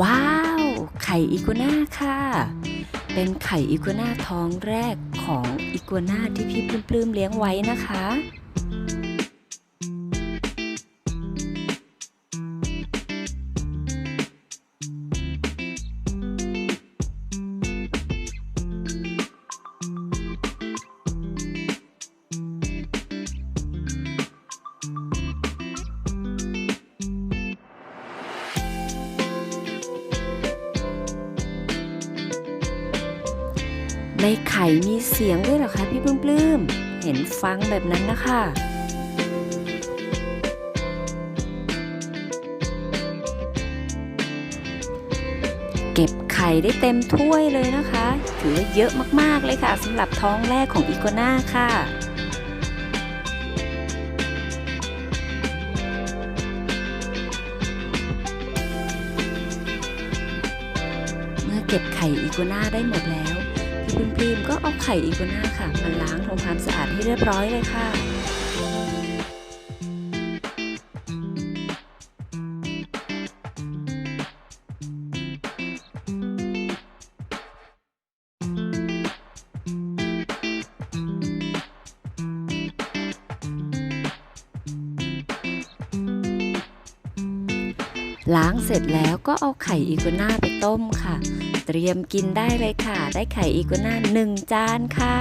ว้าว ไข่อีกัวน่าค่ะ เป็นไข่อีกัวน่าท้องแรกของอีกัวน่าที่พี่ปลื้มๆเลี้ยงไว้นะคะ ในไข่มีเสียงด้วยเหรอคะพี่ปลื้มๆเห็นฟังแบบนั้นนะคะเก็บไข่ได้เต็มถ้วยเลยนะคะ ถือว่าเยอะมากๆเลยค่ะสำหรับท้องแรกของอีโกน่าค่ะเมื่อเก็บไข่อีกัวน่าได้หมดแล้ว พี่ปลื้มก็เอาไข่อีกัวน่าค่ะมาล้างทำความสะอาดให้เรียบร้อยเลยค่ะล้างเสร็จแล้วก็เอาไข่อีกัวน่าไปต้มค่ะ เตรียมกินได้เลยค่ะ ได้ไข่อีกัวน่าหนึ่งจานค่ะ